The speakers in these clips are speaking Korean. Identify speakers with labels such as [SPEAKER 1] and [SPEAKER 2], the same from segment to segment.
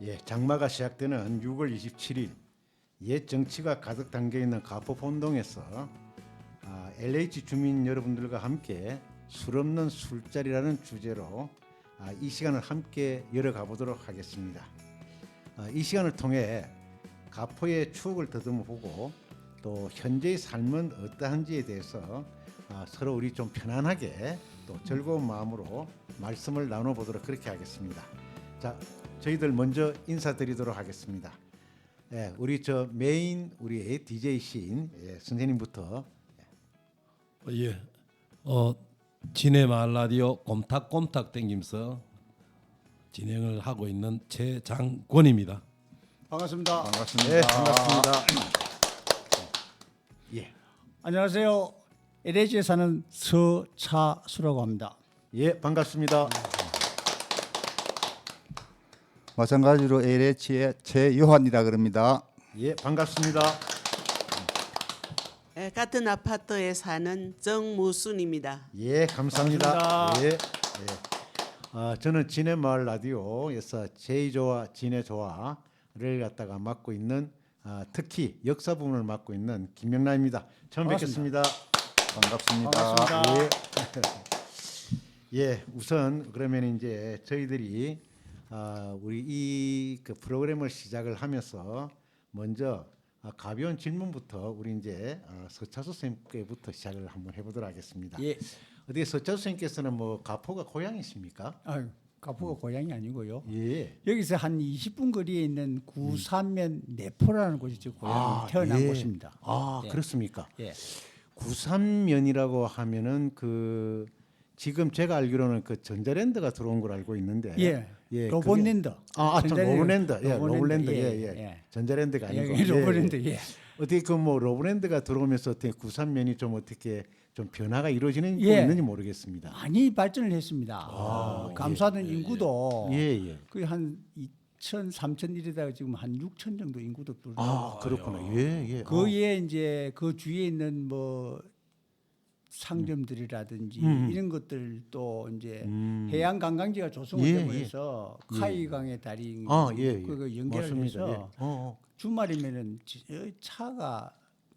[SPEAKER 1] 예, 장마가 시작되는 6월 27일 옛 정치가 가득 담겨 있는 가포 본동에서 아, LH 주민 여러분들과 함께 술 없는 술자리라는 주제로 아, 이 시간을 함께 열어가 보도록 하겠습니다. 아, 이 시간을 통해 가포의 추억을 더듬어 보고 또 현재의 삶은 어떠한지에 대해서 아, 서로 우리 좀 편안하게 또 즐거운 마음으로 말씀을 나눠 보도록 그렇게 하겠습니다. 자, 저희들 먼저 인사드리도록 하겠습니다. 예, 우리 저 메인 우리 DJ 신 예, 선생님부터
[SPEAKER 2] 예. 어 진해 마을 라디오 꼼탁꼼탁 땡김서 진행을 하고 있는 최장권입니다.
[SPEAKER 3] 반갑습니다.
[SPEAKER 1] 예, 반갑습니다. 예,
[SPEAKER 3] 안녕하세요. LH에 사는 서차수라고 합니다.
[SPEAKER 1] 예, 반갑습니다.
[SPEAKER 4] 마찬가지로 LH의 최요한이라 그럽니다.
[SPEAKER 1] 예, 반갑습니다.
[SPEAKER 5] 예, 같은 아파트에 사는 정무순입니다.
[SPEAKER 1] 예, 감사합니다.
[SPEAKER 3] 반갑습니다.
[SPEAKER 1] 예, 예. 아, 저는 진해 마을 라디오에서 제이조와 진해 조화를 갖다가 맡고 있는 아, 특히 역사 부분을 맡고 있는 김명란입니다. 처음
[SPEAKER 3] 반갑습니다.
[SPEAKER 1] 뵙겠습니다.
[SPEAKER 4] 반갑습니다.
[SPEAKER 3] 반갑습니다.
[SPEAKER 1] 예. 예, 우선 그러면 이제 저희들이 아, 우리 이 그 프로그램을 시작을 하면서 먼저 아, 가벼운 질문부터 우리 이제 아, 서차수 선생님께부터 시작을 한번 해보도록 하겠습니다.
[SPEAKER 3] 예.
[SPEAKER 1] 어디 서차수 선생님께서는 뭐 가포가 고향이십니까?
[SPEAKER 3] 아유, 가포가 고향이 아니고요.
[SPEAKER 1] 예.
[SPEAKER 3] 여기서 한 20분 거리에 있는 구산면 내포라는 곳이 제 고향 태어난
[SPEAKER 1] 예.
[SPEAKER 3] 곳입니다.
[SPEAKER 1] 아
[SPEAKER 3] 예.
[SPEAKER 1] 그렇습니까?
[SPEAKER 3] 예.
[SPEAKER 1] 구산면이라고 하면은 그 지금 제가 알기로는 그 전자랜드가 들어온 걸 알고 있는데
[SPEAKER 3] 예.
[SPEAKER 1] 그게-
[SPEAKER 3] 로봇랜드.
[SPEAKER 1] 아, 아, 참. 로브랜드, 예,
[SPEAKER 3] 로봇랜드,
[SPEAKER 1] 예,
[SPEAKER 3] 예,
[SPEAKER 1] 예,
[SPEAKER 3] 예.
[SPEAKER 1] 전자랜드가 아니고
[SPEAKER 3] 예, 로봇랜드.
[SPEAKER 1] 예, 예.
[SPEAKER 3] 예.
[SPEAKER 1] 어떻게 그 뭐 로브랜드가 들어오면서 어떻게 구산면이 좀 어떻게 좀 변화가 이루어지는 게
[SPEAKER 3] 예.
[SPEAKER 1] 있는지 모르겠습니다.
[SPEAKER 3] 많이 발전을 했습니다. 어, 감사하는 인구도
[SPEAKER 1] 아, 예, 예.
[SPEAKER 3] 거의 한 2천, 3천 이르다가 지금 한 6천 정도 인구도 불고
[SPEAKER 1] 아, 그렇구나. 예, 예.
[SPEAKER 3] 그 위에 이제 그 주위에 있는 뭐 상점들이라든지
[SPEAKER 1] 음.
[SPEAKER 3] 이런 것들 또 이제
[SPEAKER 1] 음.
[SPEAKER 3] 해양 관광지가 조성을
[SPEAKER 1] 예,
[SPEAKER 3] 되고
[SPEAKER 1] 예.
[SPEAKER 3] 해서 카이강의 다리
[SPEAKER 1] 아, 예, 예.
[SPEAKER 3] 그거 연결을
[SPEAKER 1] 맞습니다.
[SPEAKER 3] 해서
[SPEAKER 1] 예. 어, 어.
[SPEAKER 3] 주말이면은 지- 어, 차가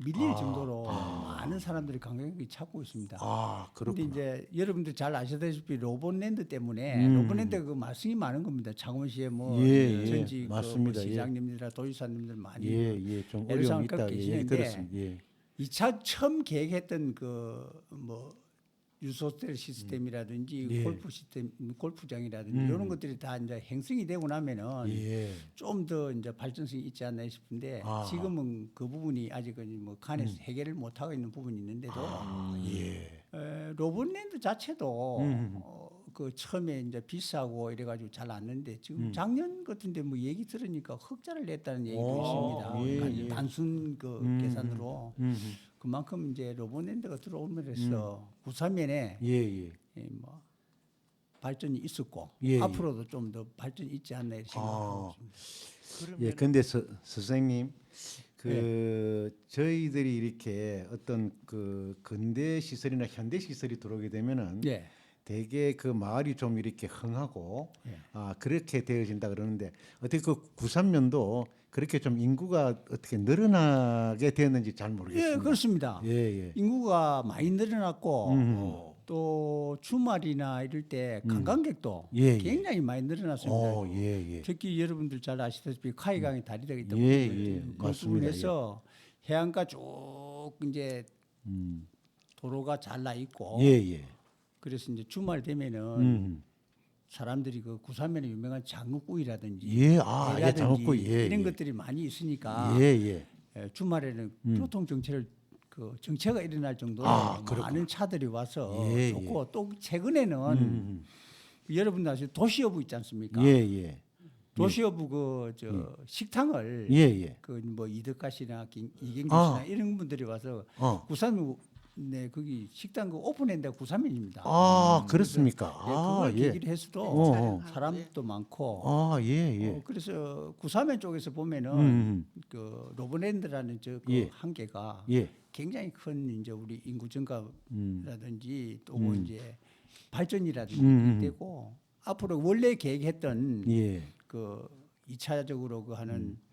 [SPEAKER 3] 밀릴 정도로 많은 사람들이 관광객이 찾고 있습니다.
[SPEAKER 1] 아, 그렇구나.
[SPEAKER 3] 이제 여러분들 잘 아시다시피 로봇랜드 때문에
[SPEAKER 1] 음.
[SPEAKER 3] 로봇랜드 그 말씀이 많은 겁니다. 장원시에 뭐
[SPEAKER 1] 예, 예.
[SPEAKER 3] 전직 그. 뭐
[SPEAKER 1] 예.
[SPEAKER 3] 시장님들이나 도지사님들 많이
[SPEAKER 1] 예, 예. 좀 어려움이
[SPEAKER 3] 갖고.
[SPEAKER 1] 예,
[SPEAKER 3] 계시는데.
[SPEAKER 1] 예.
[SPEAKER 3] 2차 처음 계획했던 그 뭐 유소텔 시스템이라든지
[SPEAKER 1] 예.
[SPEAKER 3] 골프 시스템, 골프장이라든지
[SPEAKER 1] 음.
[SPEAKER 3] 이런 것들이 다 이제 행성이 되고 나면은
[SPEAKER 1] 예.
[SPEAKER 3] 좀 더 이제 발전성이 있지 않나 싶은데
[SPEAKER 1] 아.
[SPEAKER 3] 지금은 그 부분이 아직은 뭐 칸에서 해결을 못 하고 있는 부분이 있는데도
[SPEAKER 1] 아, 예.
[SPEAKER 3] 에, 로봇랜드 자체도
[SPEAKER 1] 음.
[SPEAKER 3] 어, 그 처음에 이제 비싸고 이래가지고 잘 안는데 지금
[SPEAKER 1] 음.
[SPEAKER 3] 작년 같은데 뭐 얘기 들으니까 흑자를 냈다는 얘기도
[SPEAKER 1] 오,
[SPEAKER 3] 있습니다.
[SPEAKER 1] 예,
[SPEAKER 3] 단-
[SPEAKER 1] 예.
[SPEAKER 3] 단순 그
[SPEAKER 1] 음,
[SPEAKER 3] 계산으로
[SPEAKER 1] 음.
[SPEAKER 3] 그만큼 이제 로봇랜드가 들어오면서 구사면에
[SPEAKER 1] 예, 예.
[SPEAKER 3] 이뭐 발전이 있었고
[SPEAKER 1] 예, 예.
[SPEAKER 3] 앞으로도 좀 더 발전이 있지 않나 이렇게 생각하고
[SPEAKER 1] 아.
[SPEAKER 3] 있습니다.
[SPEAKER 1] 예, 근데 서, 선생님 그
[SPEAKER 3] 네.
[SPEAKER 1] 저희들이 이렇게 어떤 그 근대 시설이나 현대 시설이 들어오게 되면은
[SPEAKER 3] 예.
[SPEAKER 1] 대개 그 마을이 좀 이렇게 흥하고
[SPEAKER 3] 예.
[SPEAKER 1] 아 그렇게 되어진다 그러는데 어떻게 그 구산면도 그렇게 좀 인구가 어떻게 늘어나게 되었는지 잘 모르겠습니다.
[SPEAKER 3] 예, 그렇습니다.
[SPEAKER 1] 예, 예.
[SPEAKER 3] 인구가 많이 늘어났고
[SPEAKER 1] 음.
[SPEAKER 3] 어, 또 주말이나 이럴 때 관광객도
[SPEAKER 1] 예, 예.
[SPEAKER 3] 굉장히 많이 늘어났습니다.
[SPEAKER 1] 어, 예, 예.
[SPEAKER 3] 특히 여러분들 잘 아시다시피 카이강이 다리가 있다고
[SPEAKER 1] 예, 예.
[SPEAKER 3] 그. 부분에서 해안가 쭉 이제
[SPEAKER 1] 음.
[SPEAKER 3] 도로가 잘 나 있고
[SPEAKER 1] 예, 예.
[SPEAKER 3] 그래서 이제 주말 되면은
[SPEAKER 1] 음.
[SPEAKER 3] 사람들이 그 구사면에 유명한 장국구이라든지
[SPEAKER 1] 예, 아, 예,
[SPEAKER 3] 회라든지
[SPEAKER 1] 장어구 예.
[SPEAKER 3] 이런
[SPEAKER 1] 예.
[SPEAKER 3] 것들이 많이 있으니까
[SPEAKER 1] 예, 예.
[SPEAKER 3] 예, 주말에는 교통 정체를 그 정체가 일어날 정도로
[SPEAKER 1] 아, 그렇구나.
[SPEAKER 3] 많은 차들이 와서
[SPEAKER 1] 예,
[SPEAKER 3] 좋고 또 최근에는
[SPEAKER 1] 음.
[SPEAKER 3] 여러분 아시 도시여부 있지 않습니까?
[SPEAKER 1] 예, 예.
[SPEAKER 3] 도시여부 그저 식당을
[SPEAKER 1] 예, 예.
[SPEAKER 3] 그 뭐 이덕가 씨나 김- 이경규
[SPEAKER 1] 아.
[SPEAKER 3] 씨나 이런 분들이 와서
[SPEAKER 1] 어.
[SPEAKER 3] 구산 네 거기 식당 그 데가 구산면입니다.
[SPEAKER 1] 아, 그렇습니까?
[SPEAKER 3] 예,
[SPEAKER 1] 아,
[SPEAKER 3] 그걸
[SPEAKER 1] 예.
[SPEAKER 3] 계기로 해서도
[SPEAKER 1] 어, 어.
[SPEAKER 3] 사람도 많고
[SPEAKER 1] 아, 예, 예.
[SPEAKER 3] 어, 그래서 구사면 쪽에서 보면은
[SPEAKER 1] 음.
[SPEAKER 3] 그 로브랜드라는 저그
[SPEAKER 1] 예.
[SPEAKER 3] 한계가
[SPEAKER 1] 예.
[SPEAKER 3] 굉장히 큰 이제 우리 인구
[SPEAKER 1] 음.
[SPEAKER 3] 증가라든지 또뭐 이제 발전이라든지
[SPEAKER 1] 음, 음.
[SPEAKER 3] 되고 앞으로 원래 계획했던
[SPEAKER 1] 예.
[SPEAKER 3] 그 이차적으로 그 하는 그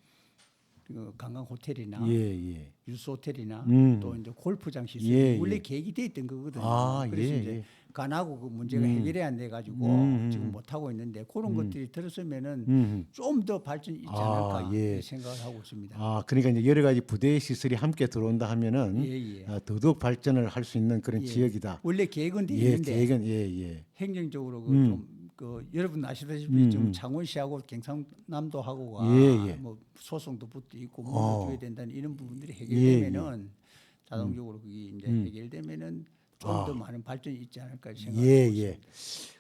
[SPEAKER 3] 관광 호텔이나
[SPEAKER 1] 음. 예, 예.
[SPEAKER 3] 유수 호텔이나
[SPEAKER 1] 음.
[SPEAKER 3] 또 이제 골프장 시설
[SPEAKER 1] 예,
[SPEAKER 3] 원래
[SPEAKER 1] 예.
[SPEAKER 3] 계획이 돼 있던 거거든요.
[SPEAKER 1] 아,
[SPEAKER 3] 그래서
[SPEAKER 1] 예,
[SPEAKER 3] 이제
[SPEAKER 1] 예.
[SPEAKER 3] 간하고 그 문제가
[SPEAKER 1] 음.
[SPEAKER 3] 해결이 안 돼 가지고
[SPEAKER 1] 음,
[SPEAKER 3] 지금
[SPEAKER 1] 음.
[SPEAKER 3] 못 하고 있는데 그런 것들이 들었으면은
[SPEAKER 1] 음.
[SPEAKER 3] 좀더 발전이 있지
[SPEAKER 1] 아,
[SPEAKER 3] 않을까
[SPEAKER 1] 예.
[SPEAKER 3] 생각을 하고 있습니다.
[SPEAKER 1] 아, 그러니까 이제 여러 가지 부대 시설이 함께 들어온다 하면은
[SPEAKER 3] 예, 예.
[SPEAKER 1] 아, 더더욱 발전을 할 수 있는 그런
[SPEAKER 3] 예.
[SPEAKER 1] 지역이다.
[SPEAKER 3] 원래 계획은 돼
[SPEAKER 1] 예,
[SPEAKER 3] 있는데
[SPEAKER 1] 계획은 예, 예.
[SPEAKER 3] 행정적으로
[SPEAKER 1] 음.
[SPEAKER 3] 그좀 그 여러분 아시다시피
[SPEAKER 1] 음,
[SPEAKER 3] 지금
[SPEAKER 1] 음.
[SPEAKER 3] 창원시하고 경상남도 하고가
[SPEAKER 1] 예, 예.
[SPEAKER 3] 뭐 소송도 붙어 있고
[SPEAKER 1] 어.
[SPEAKER 3] 물어줘야 된다는 이런 부분들이
[SPEAKER 1] 예,
[SPEAKER 3] 해결되면은 자동적으로 그게 이제
[SPEAKER 1] 음.
[SPEAKER 3] 해결되면은 좀
[SPEAKER 1] 아.
[SPEAKER 3] 더 많은 발전이 있지 않을까 생각하고
[SPEAKER 1] 예,
[SPEAKER 3] 있습니다.
[SPEAKER 1] 예.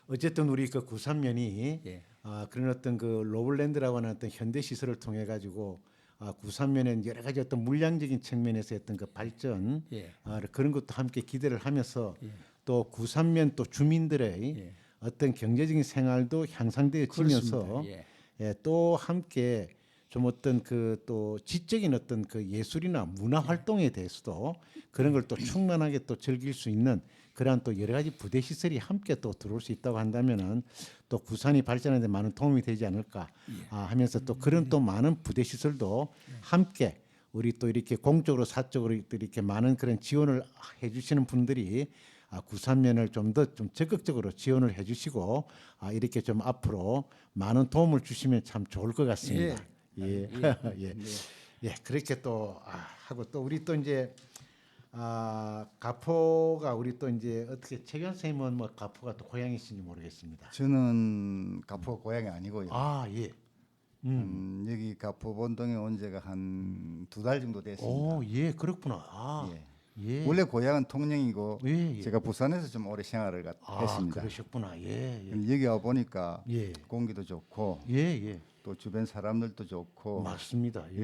[SPEAKER 1] 어쨌든 우리 그 구삼면이
[SPEAKER 3] 예.
[SPEAKER 1] 아, 그런 어떤 그 로블랜드라고 하는 어떤 현대 시설을 통해 가지고 아, 구삼면은 여러 가지 어떤 물량적인 측면에서 어떤 그 발전
[SPEAKER 3] 예.
[SPEAKER 1] 아, 그런 것도 함께 기대를 하면서
[SPEAKER 3] 예.
[SPEAKER 1] 또 구삼면 또 주민들의
[SPEAKER 3] 예.
[SPEAKER 1] 어떤 경제적인 생활도 향상되어지면서.
[SPEAKER 3] 예.
[SPEAKER 1] 예, 또 함께 좀 어떤 그 또 지적인 어떤 그 예술이나 문화 활동에 대해서도 그런 걸 또 충만하게 또 즐길 수 있는 그러한 또 여러 가지 부대 시설이 함께 또 들어올 수 있다고 한다면은 또 부산이 발전하는 데 많은 도움이 되지 않을까 아, 하면서 또 그런 또 많은 부대 시설도 함께 우리 또 이렇게 공적으로 사적으로 또 이렇게 많은 그런 지원을 해주시는 분들이 아, 구산면을 좀 더 좀 적극적으로 지원을 해주시고 아, 이렇게 좀 앞으로 많은 도움을 주시면 참 좋을 것 같습니다. 예, 예, 예, 그렇게 또 아, 하고 또 우리 또 이제 아, 가포가 우리 또 이제 어떻게 최경 선생님은 뭐 가포가 또 고향이신지 모르겠습니다.
[SPEAKER 4] 저는 가포 고향이 아니고요.
[SPEAKER 1] 아, 예.
[SPEAKER 4] 음, 여기 가포 본동에 온 지가 한 두 달 정도 됐습니다.
[SPEAKER 1] 오, 예, 그렇구나. 아,
[SPEAKER 4] 예.
[SPEAKER 1] 예.
[SPEAKER 4] 원래 고향은 통영이고
[SPEAKER 1] 예, 예.
[SPEAKER 4] 제가 부산에서 좀 오래 생활을 가-
[SPEAKER 1] 아,
[SPEAKER 4] 했습니다.
[SPEAKER 1] 그러셨구나. 예, 예.
[SPEAKER 4] 여기 와 보니까
[SPEAKER 1] 예.
[SPEAKER 4] 공기도 좋고
[SPEAKER 1] 예, 예.
[SPEAKER 4] 또 주변 사람들도 좋고
[SPEAKER 1] 맞습니다. 예. 음.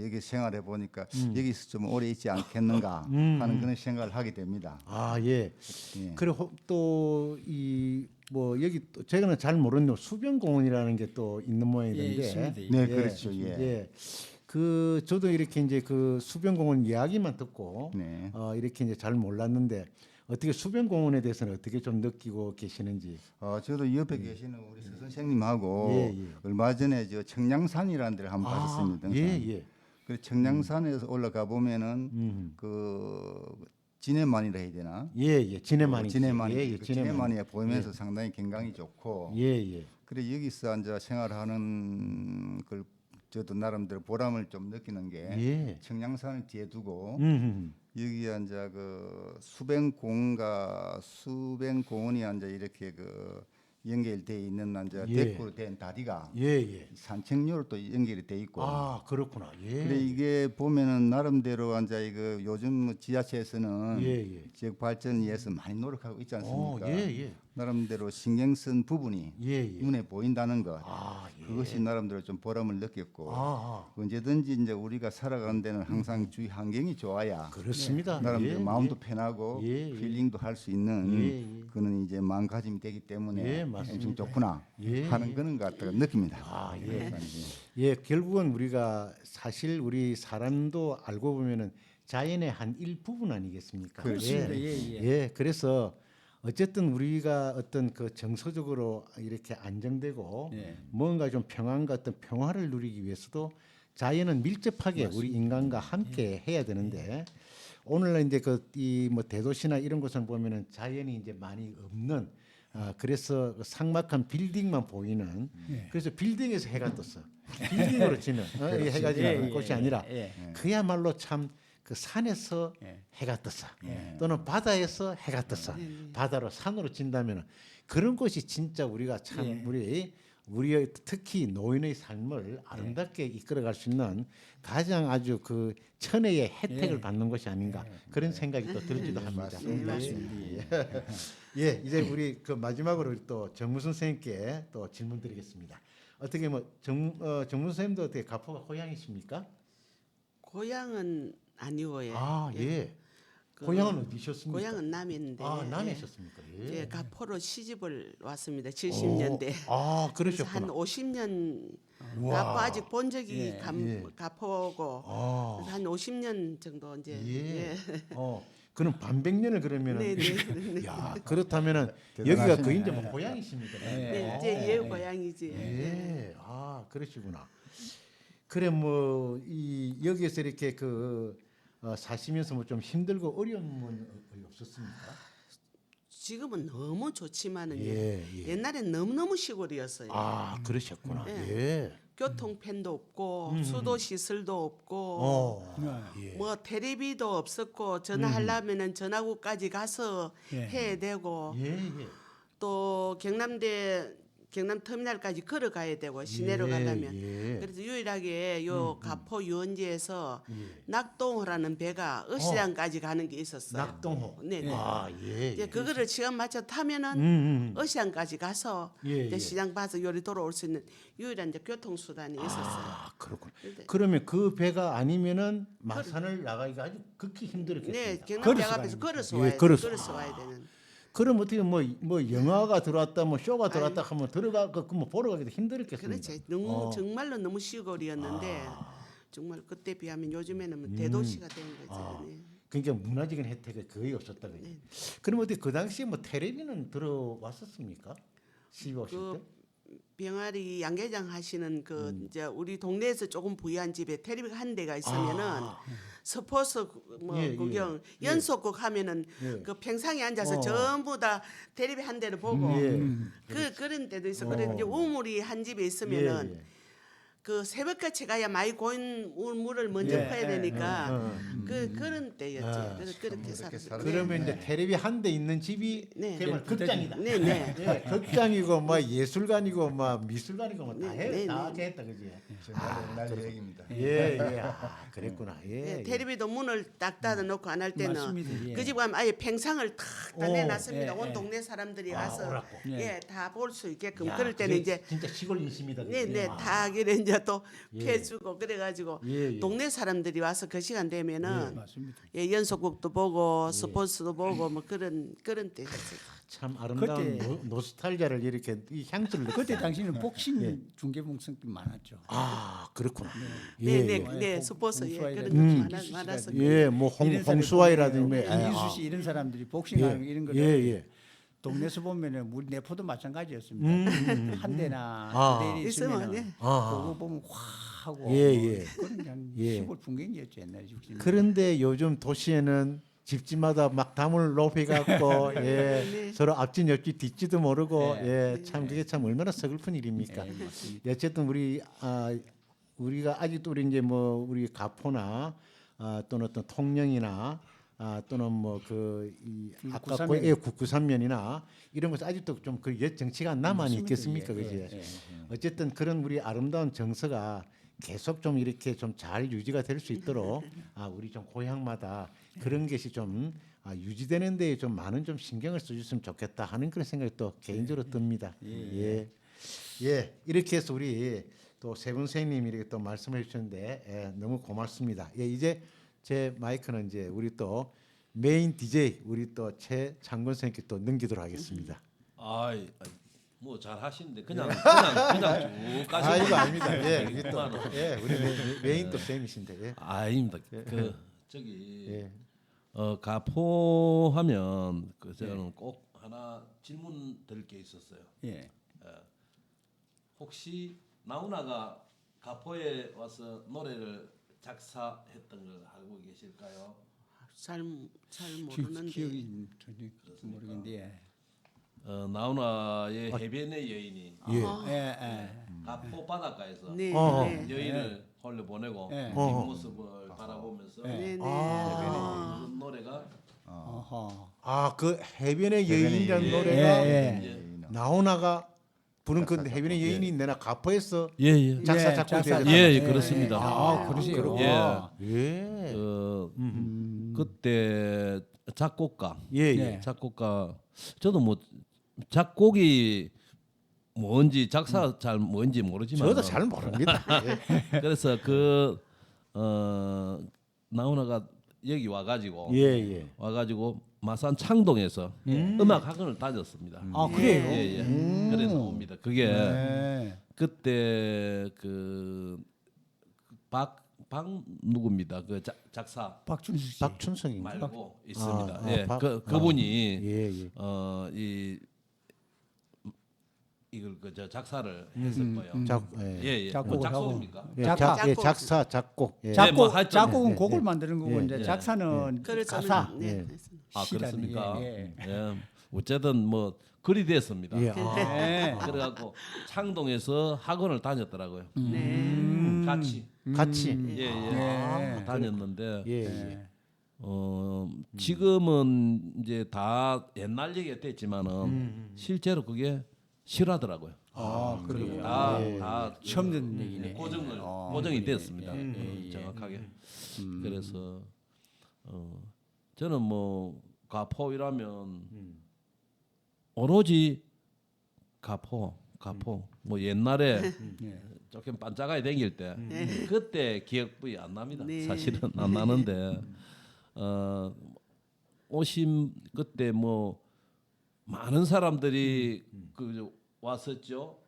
[SPEAKER 4] 예, 여기 생활해 보니까 여기서 좀 오래 있지 않겠는가 하는 그런 생각을 하게 됩니다.
[SPEAKER 1] 아, 예.
[SPEAKER 4] 예.
[SPEAKER 1] 그리고 또 이 뭐 여기 또 제가는 잘 모르는 수변공원이라는 게 또 있는 모양인데.
[SPEAKER 3] 예, 있습니다.
[SPEAKER 4] 네, 그렇죠. 예.
[SPEAKER 1] 예. 그 저도 이렇게 이제 그 수변공원 이야기만 듣고
[SPEAKER 4] 네.
[SPEAKER 1] 어 이렇게 이제 잘 몰랐는데 어떻게 수변공원에 대해서는 어떻게 좀 느끼고 계시는지.
[SPEAKER 4] 어, 저도 이 옆에 계시는 우리 서 선생님하고
[SPEAKER 1] 예, 예.
[SPEAKER 4] 얼마 전에 저 청량산이라는 데를 한번 가셨습니다.
[SPEAKER 1] 아, 예, 예.
[SPEAKER 4] 그 청량산에서 올라가 보면은
[SPEAKER 1] 음.
[SPEAKER 4] 그 진해만이라 해야 되나?
[SPEAKER 1] 예, 예. 지네만이.
[SPEAKER 4] 진해만이
[SPEAKER 1] 예, 예.
[SPEAKER 4] 그. 진해만이 보이면서 상당히 건강이 좋고
[SPEAKER 1] 예, 예.
[SPEAKER 4] 그래 여기서 앉아 생활하는 걸 저도 나름대로 보람을 좀 느끼는 게
[SPEAKER 1] 예.
[SPEAKER 4] 청량산을 뒤에 두고
[SPEAKER 1] 음, 음.
[SPEAKER 4] 여기 앉아 그 수변공과 수변공원이 앉아 이렇게 그 연결돼 있는 앉아
[SPEAKER 1] 예.
[SPEAKER 4] 데크로 된 다리가
[SPEAKER 1] 예, 예.
[SPEAKER 4] 산책로로 또 연결이 돼 있고
[SPEAKER 1] 아, 그렇구나. 예.
[SPEAKER 4] 그래 이게 보면은 나름대로 앉아 이거 요즘 뭐 지자체에서는
[SPEAKER 1] 예, 예.
[SPEAKER 4] 지역 발전을 위해서 많이 노력하고 있지
[SPEAKER 1] 어,
[SPEAKER 4] 않습니까?
[SPEAKER 1] 예, 예.
[SPEAKER 4] 나름대로 신경 쓴 부분이
[SPEAKER 1] 예, 예.
[SPEAKER 4] 눈에 보인다는 것
[SPEAKER 1] 아, 예.
[SPEAKER 4] 그것이 나름대로 좀 보람을 느꼈고
[SPEAKER 1] 아, 아.
[SPEAKER 4] 언제든지 이제 우리가 살아가는 데는 항상 주위 환경이 좋아야
[SPEAKER 1] 그렇습니다.
[SPEAKER 4] 나름대로
[SPEAKER 1] 예,
[SPEAKER 4] 마음도
[SPEAKER 1] 예.
[SPEAKER 4] 편하고
[SPEAKER 1] 예, 예.
[SPEAKER 4] 힐링도 할 수 있는
[SPEAKER 1] 예, 예.
[SPEAKER 4] 그는 이제 마음가짐이 되기 때문에
[SPEAKER 1] 예,
[SPEAKER 4] 엄청
[SPEAKER 1] 맞습니다.
[SPEAKER 4] 좋구나
[SPEAKER 1] 예,
[SPEAKER 4] 하는 그런 것 같다가 느낍니다.
[SPEAKER 1] 아, 예.
[SPEAKER 4] 이제
[SPEAKER 1] 예, 결국은 우리가 사실 우리 사람도 알고 보면은 자연의 한 일부분 아니겠습니까?
[SPEAKER 3] 그렇습니다.
[SPEAKER 1] 예,
[SPEAKER 3] 예, 예.
[SPEAKER 1] 예, 그래서 어쨌든 우리가 어떤 그 정서적으로 이렇게 안정되고
[SPEAKER 3] 예.
[SPEAKER 1] 뭔가 좀 평안과 어떤 평화를 누리기 위해서도 자연은 밀접하게 우리 인간과 함께 해야 되는데 오늘날 이제 그 이 뭐 대도시나 이런 곳을 보면은 자연이 이제 많이 없는 아 그래서 그 삭막한 빌딩만 보이는 그래서 빌딩에서 해가 떴어 빌딩으로 지는 어, 이 해가 지는
[SPEAKER 3] 예,
[SPEAKER 1] 곳이
[SPEAKER 3] 예,
[SPEAKER 1] 아니라
[SPEAKER 3] 예.
[SPEAKER 1] 그야말로 참 그 산에서
[SPEAKER 3] 예.
[SPEAKER 1] 해가 떴어 또는 바다에서 해가 떴어 바다로 산으로 진다면은 그런 것이 진짜 우리가 참
[SPEAKER 3] 예.
[SPEAKER 1] 우리 우리의 특히 노인의 삶을 아름답게 이끌어갈 수 있는 가장 아주 그 천혜의 혜택을
[SPEAKER 3] 예.
[SPEAKER 1] 받는 것이 아닌가 그런 생각이 또 들기도 합니다.
[SPEAKER 3] 맞습니다.
[SPEAKER 1] 예. 예, 이제 우리 그 마지막으로 또 정무선 선생님께 또 질문 드리겠습니다. 어떻게 뭐 정 어, 정무선 선생님도 어떻게 가포가 고향이십니까?
[SPEAKER 5] 고향은 아니고요.
[SPEAKER 1] 아, 예.
[SPEAKER 5] 그
[SPEAKER 1] 고향은 어디셨습니까?
[SPEAKER 5] 고향은 남인데.
[SPEAKER 1] 아, 남이셨습니까? 예.
[SPEAKER 5] 예, 가포로 시집을 왔습니다. 70년대.
[SPEAKER 1] 아,
[SPEAKER 5] 그래서 한
[SPEAKER 1] 그러셨구나.
[SPEAKER 5] 50년
[SPEAKER 1] 우와.
[SPEAKER 5] 가포 아직 본 적이
[SPEAKER 3] 예.
[SPEAKER 5] 감,
[SPEAKER 1] 예.
[SPEAKER 5] 가포고
[SPEAKER 1] 아.
[SPEAKER 5] 그래서 한 50년 정도 이제
[SPEAKER 1] 예.
[SPEAKER 5] 예.
[SPEAKER 1] 어. 그럼 반백년을 그러면은
[SPEAKER 5] 네, 네, 네.
[SPEAKER 1] 야 그렇다면은
[SPEAKER 4] 대단하시네.
[SPEAKER 1] 여기가 거의 이제 뭐 고향이십니다.
[SPEAKER 5] 네,
[SPEAKER 1] 어.
[SPEAKER 5] 이제 예 고향이지.
[SPEAKER 1] 예, 아 그러시구나. 그래 뭐 이 여기에서 이렇게 그 어, 사시면서 뭐 좀 힘들고 어려움은 어- 없었습니까?
[SPEAKER 5] 지금은 너무 좋지만은
[SPEAKER 1] 예, 예.
[SPEAKER 5] 옛날엔 너무 너무 시골이었어요.
[SPEAKER 1] 아 그러셨구나.
[SPEAKER 5] 네.
[SPEAKER 1] 예.
[SPEAKER 5] 교통편도 없고 수도 시설도 없고
[SPEAKER 1] 어.
[SPEAKER 3] 네.
[SPEAKER 1] 예.
[SPEAKER 5] 뭐 텔레비도 없었고 전화하려면은 전화국까지 가서
[SPEAKER 3] 예.
[SPEAKER 5] 해야 되고
[SPEAKER 1] 예, 예.
[SPEAKER 5] 또 경남대 경남 터미널까지 걸어가야 되고 시내로
[SPEAKER 1] 예,
[SPEAKER 5] 가려면
[SPEAKER 1] 예.
[SPEAKER 5] 그래서 유일하게 요 가포 유원지에서
[SPEAKER 1] 예.
[SPEAKER 5] 낙동호라는 배가 어시장까지 가는 게 있었어요.
[SPEAKER 1] 낙동호.
[SPEAKER 5] 네. 네.
[SPEAKER 1] 아 예.
[SPEAKER 5] 이제
[SPEAKER 1] 예.
[SPEAKER 5] 그거를 시간 맞춰 타면은
[SPEAKER 1] 음, 음.
[SPEAKER 5] 어시장까지 가서
[SPEAKER 1] 예,
[SPEAKER 5] 이제
[SPEAKER 1] 예.
[SPEAKER 5] 시장 봐서 요리 돌아올 수 있는 유일한 이제 교통수단이 있었어요.
[SPEAKER 1] 아 그렇군.
[SPEAKER 5] 근데-
[SPEAKER 1] 그러면 그 배가 아니면은 마산을 나가기가 아주 극히 힘들었겠습니다.
[SPEAKER 5] 네, 경남대
[SPEAKER 3] 걸어서
[SPEAKER 5] 앞에서
[SPEAKER 3] 가는
[SPEAKER 5] 걸어서
[SPEAKER 1] 예,
[SPEAKER 5] 와야 돼.
[SPEAKER 1] 걸어서.
[SPEAKER 5] 걸어서 와야 되는.
[SPEAKER 1] 그럼 어떻게 뭐 뭐 영화가 들어왔다 뭐 쇼가 들어왔다 하면 들어가 그 뭐 보러 가기도 힘들었겠습니다.
[SPEAKER 5] 그렇지. 너무
[SPEAKER 1] 어.
[SPEAKER 5] 정말로 너무 시골이었는데 정말 그때 비하면 요즘에는
[SPEAKER 1] 음.
[SPEAKER 5] 뭐 대도시가 된 거죠. 네.
[SPEAKER 1] 그러니까 문화적인 혜택이 거의 없었다 그죠. 그럼 어떻게 그 당시에 뭐 텔레비는 들어왔었습니까? 시집 오실
[SPEAKER 5] 그
[SPEAKER 1] 때?
[SPEAKER 5] 병아리 양계장 하시는 그
[SPEAKER 1] 음.
[SPEAKER 5] 이제 우리 동네에서 조금 부유한 집에 텔레비가 한 대가 있으면은 스포츠 뭐
[SPEAKER 1] 아. 예, 예.
[SPEAKER 5] 구경
[SPEAKER 1] 예.
[SPEAKER 5] 연속극 하면은
[SPEAKER 1] 예.
[SPEAKER 5] 그 평상에 앉아서
[SPEAKER 1] 어.
[SPEAKER 5] 전부 다 텔레비 한 대를 보고
[SPEAKER 1] 예.
[SPEAKER 5] 그 그런 때도 있어.
[SPEAKER 1] 어.
[SPEAKER 5] 그래 이제 우물이 한 집에 있으면은
[SPEAKER 1] 예, 예.
[SPEAKER 5] 그 새벽같이 가야 많이 고인 물- 물을 먼저
[SPEAKER 3] 예,
[SPEAKER 5] 퍼야
[SPEAKER 3] 예,
[SPEAKER 5] 되니까
[SPEAKER 1] 어.
[SPEAKER 5] 그 그런 때였지.
[SPEAKER 1] 아,
[SPEAKER 5] 그래서 그렇게 살았어요.
[SPEAKER 4] 살았어요.
[SPEAKER 1] 그러면 이제 텔레비 한 대 있는 집이
[SPEAKER 5] 네.
[SPEAKER 1] 그야말로 극장이다.
[SPEAKER 5] 네, 네.
[SPEAKER 1] 예, 극장이고 뭐 예술관이고 뭐 미술관이고 뭐다
[SPEAKER 5] 네,
[SPEAKER 1] 해,
[SPEAKER 5] 네,
[SPEAKER 1] 다
[SPEAKER 5] 네.
[SPEAKER 1] 했다 그지.
[SPEAKER 4] 정말 옛날 얘기입니다.
[SPEAKER 1] 예, 예. 아, 그랬구나. 예.
[SPEAKER 5] 네,
[SPEAKER 1] 예.
[SPEAKER 5] 텔레비도 문을 딱 닫아 놓고 안 할 때는
[SPEAKER 3] 맞습니다. 예.
[SPEAKER 5] 그 집 가면 아예 평상을 탁다
[SPEAKER 1] 오.
[SPEAKER 5] 내놨습니다.
[SPEAKER 3] 예,
[SPEAKER 5] 온
[SPEAKER 3] 예.
[SPEAKER 5] 동네 사람들이
[SPEAKER 1] 아, 오라고.
[SPEAKER 5] 예, 다 볼 수 있게끔
[SPEAKER 1] 야,
[SPEAKER 5] 그럴 때는
[SPEAKER 1] 그게
[SPEAKER 5] 이제
[SPEAKER 1] 진짜 시골 인심이다. 그지?
[SPEAKER 5] 네, 네,
[SPEAKER 1] 아.
[SPEAKER 5] 다 그래 이제 또
[SPEAKER 1] 예.
[SPEAKER 5] 펴주고 그래가지고
[SPEAKER 1] 예, 예.
[SPEAKER 5] 동네 사람들이 와서 그 시간 되면은
[SPEAKER 3] 맞습니다.
[SPEAKER 5] 예, 연속극도 보고 스포츠도 보고 뭐 그런 그런 때였어요.
[SPEAKER 1] 참 아름다운
[SPEAKER 3] 그때-
[SPEAKER 1] 노, 노스탈리아를 이렇게 이 향수를
[SPEAKER 3] 그때. 당시는 복싱 중계봉성도 많았죠.
[SPEAKER 1] 아 그렇구나.
[SPEAKER 5] 네,
[SPEAKER 1] 예,
[SPEAKER 5] 네,
[SPEAKER 1] 예.
[SPEAKER 5] 네,
[SPEAKER 3] 홍-
[SPEAKER 5] 스포츠 예, 그런 게
[SPEAKER 3] 김기수
[SPEAKER 5] 많아.
[SPEAKER 1] 예, 뭐 홍,
[SPEAKER 3] 이런
[SPEAKER 1] 홍수아이라든지
[SPEAKER 3] 보면은
[SPEAKER 1] 뭐, 아,
[SPEAKER 3] 씨 이런 사람들이 복싱하는 이런 거를
[SPEAKER 1] 예, 예.
[SPEAKER 3] 동네에서 보면은 우리 내포도 마찬가지였습니다.
[SPEAKER 1] 음,
[SPEAKER 3] 한 대나
[SPEAKER 1] 아.
[SPEAKER 3] 두 대리
[SPEAKER 5] 있으면,
[SPEAKER 3] 있으면
[SPEAKER 5] 네.
[SPEAKER 1] 아.
[SPEAKER 3] 그거 보면 확 하고
[SPEAKER 1] 예, 예.
[SPEAKER 3] 그런 그냥
[SPEAKER 1] 예.
[SPEAKER 3] 시골 풍경이었죠 옛날에 지금.
[SPEAKER 1] 그런데 요즘 도시에는 집집마다 막 담을 높이 갖고 예, 서로 앞집 옆집 뒤집도 모르고 예, 참 그게 참 얼마나 서글픈 일입니까?
[SPEAKER 3] 예, 맞습니다.
[SPEAKER 1] 예, 어쨌든 우리 아 우리가 아직도 우리 이제 뭐 우리 가포나 아, 또는 어떤 통영이나 아, 또는 뭐그이 아까 그
[SPEAKER 3] 국구삼면.
[SPEAKER 1] 예, 국구삼면이나 이런 것은 아직도 좀 그 옛 정치가 남아. 있겠습니까,
[SPEAKER 3] 예,
[SPEAKER 1] 그지?
[SPEAKER 3] 예, 예,
[SPEAKER 1] 어쨌든 그런 우리 아름다운 정서가 계속 좀 이렇게 좀 잘 유지가 될 수 있도록 아 우리 좀 고향마다 그런 것이 좀 아, 유지되는 데에 좀 많은 좀 신경을 써줬으면 좋겠다 하는 그런 생각이 또 개인적으로 듭니다. 예. 예. 이렇게 해서 우리 또 세분 선생님이 이렇게 또 말씀해 주셨는데 예, 너무 고맙습니다. 예, 이제 제 마이크는 이제 우리 또 메인 DJ 우리 또 최창건 선생님께 또 넘기도록 하겠습니다.
[SPEAKER 2] 아이, 뭐 잘 하시는데 그냥 그냥 그냥 쭉 가시고.
[SPEAKER 1] 아 이거 아닙니다. 예, 이게 또
[SPEAKER 2] 그만.
[SPEAKER 1] 예, 우리 메- 메인 또 쌤이신데. 예.
[SPEAKER 2] 아닙니다. 그 저기
[SPEAKER 1] 예.
[SPEAKER 2] 어 가포 하면 그 저는 꼭 하나 질문 드릴 게 있었어요.
[SPEAKER 3] 예.
[SPEAKER 2] 혹시 나훈아가 가포에 와서 노래를 작사했던 걸 알고 계실까요?
[SPEAKER 5] 잘잘
[SPEAKER 3] 기,
[SPEAKER 5] 모르는데
[SPEAKER 3] 기억이 전혀 모르겠는데.
[SPEAKER 2] 어, 나훈아의 해변의 여인이
[SPEAKER 1] 예.
[SPEAKER 3] 예, 예.
[SPEAKER 2] 가포 바닷가에서
[SPEAKER 5] 네,
[SPEAKER 1] 어.
[SPEAKER 5] 네,
[SPEAKER 2] 여인을 홀려 보내고
[SPEAKER 3] 예.
[SPEAKER 2] 뒷모습을 바라보면서
[SPEAKER 3] 예.
[SPEAKER 5] 네, 네.
[SPEAKER 1] 아.
[SPEAKER 2] 부른 노래가
[SPEAKER 3] 어허.
[SPEAKER 1] 아, 그 해변의
[SPEAKER 4] 해변의
[SPEAKER 1] 여인이라는
[SPEAKER 4] 여인.
[SPEAKER 1] 노래가
[SPEAKER 3] 예,
[SPEAKER 2] 이제
[SPEAKER 1] 나훈아가 부른 그 해변의 여인이 내나 가포에서
[SPEAKER 2] 예예
[SPEAKER 1] 작사
[SPEAKER 3] 예,
[SPEAKER 1] 작곡
[SPEAKER 3] 작사.
[SPEAKER 2] 예, 예, 그렇습니다.
[SPEAKER 3] 아, 그러세요.
[SPEAKER 2] 예.
[SPEAKER 3] 아,
[SPEAKER 1] 예.
[SPEAKER 2] 어,
[SPEAKER 3] 음.
[SPEAKER 2] 그때 작곡가
[SPEAKER 1] 예, 예.
[SPEAKER 3] 네.
[SPEAKER 2] 작곡가 저도 뭐 작곡이 뭔지 작사 잘 뭔지 모르지만
[SPEAKER 1] 저도 잘 모릅니다. 예.
[SPEAKER 2] 그래서 그 어 나훈아가 여기 와가지고
[SPEAKER 1] 예, 예.
[SPEAKER 2] 와가지고 마산 창동에서 음악 학원을 다녔습니다.
[SPEAKER 3] 아, 그래요?
[SPEAKER 2] 예, 예. 그래서 옵니다. 그게
[SPEAKER 3] 네.
[SPEAKER 2] 그때 그박 박 누구입니다. 그 작, 작사
[SPEAKER 3] 씨.
[SPEAKER 1] 박춘성인가?
[SPEAKER 2] 말고 있습니다.
[SPEAKER 1] 아, 아,
[SPEAKER 2] 예,
[SPEAKER 1] 박-
[SPEAKER 2] 그
[SPEAKER 1] 아,
[SPEAKER 2] 그분이
[SPEAKER 1] 예, 예.
[SPEAKER 2] 어이 이걸 그저 작사를 했을 거예요.
[SPEAKER 1] 작, 예.
[SPEAKER 2] 예, 예.
[SPEAKER 3] 작곡을
[SPEAKER 2] 뭐
[SPEAKER 3] 하고.
[SPEAKER 2] 작곡입니까?
[SPEAKER 1] 예,
[SPEAKER 3] 작가.
[SPEAKER 1] 작, 예, 작사, 작곡. 예.
[SPEAKER 2] 네,
[SPEAKER 3] 작곡
[SPEAKER 2] 뭐 하여튼
[SPEAKER 3] 작곡은
[SPEAKER 1] 예,
[SPEAKER 3] 곡을
[SPEAKER 1] 예.
[SPEAKER 3] 만드는 거고
[SPEAKER 1] 예,
[SPEAKER 3] 이제
[SPEAKER 2] 예.
[SPEAKER 3] 작사는
[SPEAKER 5] 그래서
[SPEAKER 3] 가사.
[SPEAKER 5] 네.
[SPEAKER 1] 예.
[SPEAKER 2] 아
[SPEAKER 3] 시라는,
[SPEAKER 2] 그렇습니까?
[SPEAKER 3] 예,
[SPEAKER 2] 예. 어쨌든 뭐 글이 됐습니다.
[SPEAKER 1] 예. 아,
[SPEAKER 3] 예.
[SPEAKER 2] 그래갖고 창동에서 학원을 다녔더라고요.
[SPEAKER 5] 네.
[SPEAKER 2] 같이
[SPEAKER 1] 같이.
[SPEAKER 2] 예, 예.
[SPEAKER 3] 예.
[SPEAKER 2] 다녔는데
[SPEAKER 1] 예, 예.
[SPEAKER 2] 어 지금은 이제 다 옛날 얘기가 됐지만은 실제로 그게 실하더라고요.
[SPEAKER 3] 아, 그래요.
[SPEAKER 2] 다,
[SPEAKER 1] 예.
[SPEAKER 2] 다
[SPEAKER 3] 처음 듣는 얘기네.
[SPEAKER 2] 고정을
[SPEAKER 3] 어,
[SPEAKER 2] 고정이
[SPEAKER 3] 예,
[SPEAKER 2] 됐습니다.
[SPEAKER 3] 예,
[SPEAKER 2] 음,
[SPEAKER 3] 예,
[SPEAKER 2] 정확하게.
[SPEAKER 3] 음.
[SPEAKER 2] 그래서 어 저는 뭐 가포이라면 오로지 가포 가포 뭐 옛날에
[SPEAKER 3] 예.
[SPEAKER 2] 조금 반짝하게 댕길 때
[SPEAKER 5] 네.
[SPEAKER 2] 그때 기억이 안 납니다.
[SPEAKER 5] 네.
[SPEAKER 2] 사실은 안 나는데 어 오신 그때 뭐 많은 사람들이 그 왔었죠.